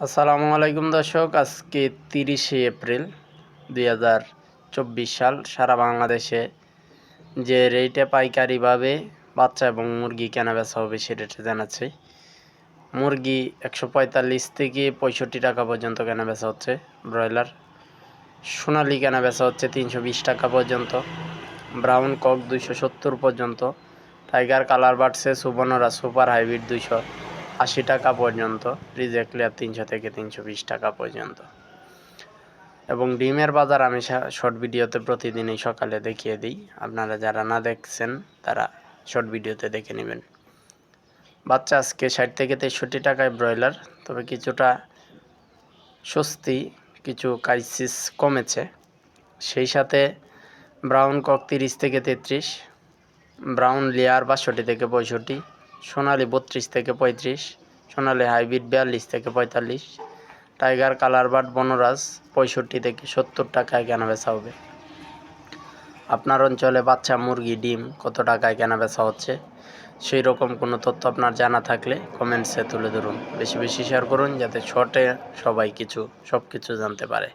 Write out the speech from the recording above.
আসসালামু আলাইকুম দর্শক, আজকে তিরিশে এপ্রিল দুই হাজার চব্বিশ সাল সারা বাংলাদেশে যে রেটে পাইকারিভাবে বাচ্চা এবং মুরগি কেনা বেচা হবে সে রেটে জানাচ্ছি। মুরগি একশো পঁয়তাল্লিশ থেকে পঁয়ষট্টি টাকা পর্যন্ত কেনা বেচা হচ্ছে, ব্রয়লার সোনালি কেনা বেচা হচ্ছে তিনশো বিশ টাকা পর্যন্ত, ব্রাউন কক দুইশো সত্তর পর্যন্ত, টাইগার কালার বাড়ছে সুবর্ণরা সুপার হাইব্রিড দুইশো আশি টাকা পর্যন্ত রিজেক্ট লেয়ার তিনশো থেকে তিনশো বিশ টাকা পর্যন্ত। এবং ডিমের বাজার আমি শর্ট ভিডিওতে প্রতিদিনই সকালে দেখিয়ে দিই। আপনারা যারা না দেখছেন, তারা শর্ট ভিডিওতে দেখে নেবেন। বাচ্চা আজকে ষাট থেকে তেষট্টি টাকায় ব্রয়লার, তবে কিছুটা স্বস্তি, কিছু ক্রাইসিস কমেছে। সেই সাথে ব্রাউন কক তিরিশ থেকে তেত্রিশ ব্রাউন লেয়ার বাষট্টি থেকে পঁয়ষট্টি সোনালি বত্রিশ থেকে পঁয়ত্রিশ, সোনালি হাইব্রিড বিয়াল্লিশ থেকে পঁয়তাল্লিশ, টাইগার কালার বাট বনরাজ পঁয়ষট্টি থেকে সত্তর টাকায় কেনা বেচা হবে। আপনার অঞ্চলে বাচ্চা, মুরগি, ডিম কত টাকায় কেনা বেচা হচ্ছে? সেই রকম কোনো তথ্য আপনার জানা থাকলে কমেন্টসে তুলে ধরুন। বেশি বেশি শেয়ার করুন যাতে শর্টে সবাই কিছু সব কিছু জানতে পারে।